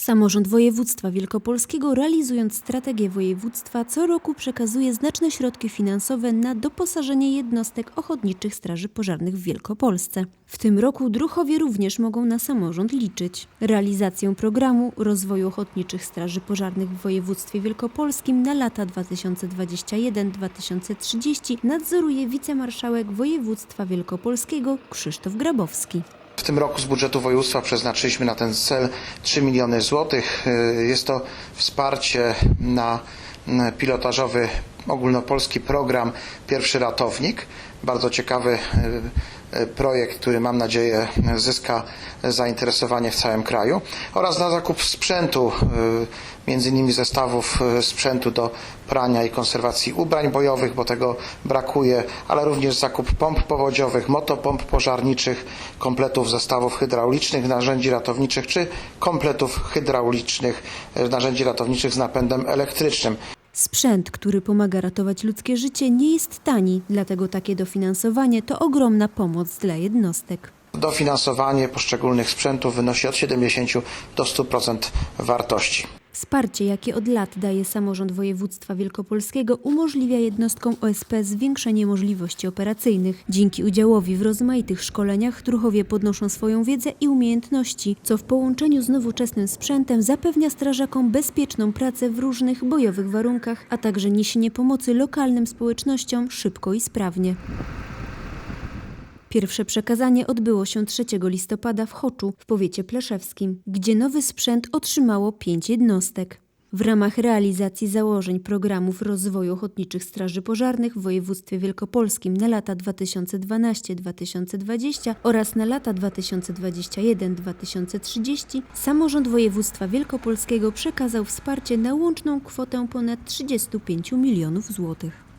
Samorząd Województwa Wielkopolskiego, realizując strategię województwa, co roku przekazuje znaczne środki finansowe na doposażenie jednostek ochotniczych straży pożarnych w Wielkopolsce. W tym roku druchowie również mogą na samorząd liczyć. Realizację programu rozwoju ochotniczych straży pożarnych w województwie wielkopolskim na lata 2021-2030 nadzoruje wicemarszałek województwa wielkopolskiego Krzysztof Grabowski. Tym roku z budżetu województwa przeznaczyliśmy na ten cel 3 miliony złotych. Y, Jest to wsparcie na mm, pilotażowy ogólnopolski program Pierwszy Ratownik. Bardzo ciekawy y, y, projekt, który mam nadzieję zyska zainteresowanie w całym kraju oraz na zakup sprzętu, y, między innymi zestawów y, sprzętu do prania i konserwacji ubrań bojowych, bo tego brakuje, ale również zakup pomp powodziowych, motopomp pożarniczych, kompletów zestawów hydraulicznych, narzędzi ratowniczych czy kompletów hydraulicznych, narzędzi ratowniczych z napędem elektrycznym. Sprzęt, który pomaga ratować ludzkie życie, nie jest tani, dlatego takie dofinansowanie to ogromna pomoc dla jednostek. Dofinansowanie poszczególnych sprzętów wynosi od 70 do 100% wartości. Wsparcie, jakie od lat daje samorząd województwa wielkopolskiego, umożliwia jednostkom OSP zwiększenie możliwości operacyjnych. Dzięki udziałowi w rozmaitych szkoleniach druhowie podnoszą swoją wiedzę i umiejętności, co w połączeniu z nowoczesnym sprzętem zapewnia strażakom bezpieczną pracę w różnych bojowych warunkach, a także niesienie pomocy lokalnym społecznościom szybko i sprawnie. Pierwsze przekazanie odbyło się 3 listopada w Choczu w powiecie pleszewskim, gdzie nowy sprzęt otrzymało pięć jednostek. W ramach realizacji założeń programów rozwoju ochotniczych straży pożarnych w województwie wielkopolskim na lata 2012-2020 oraz na lata 2021-2030 samorząd województwa wielkopolskiego przekazał wsparcie na łączną kwotę ponad 35 milionów złotych.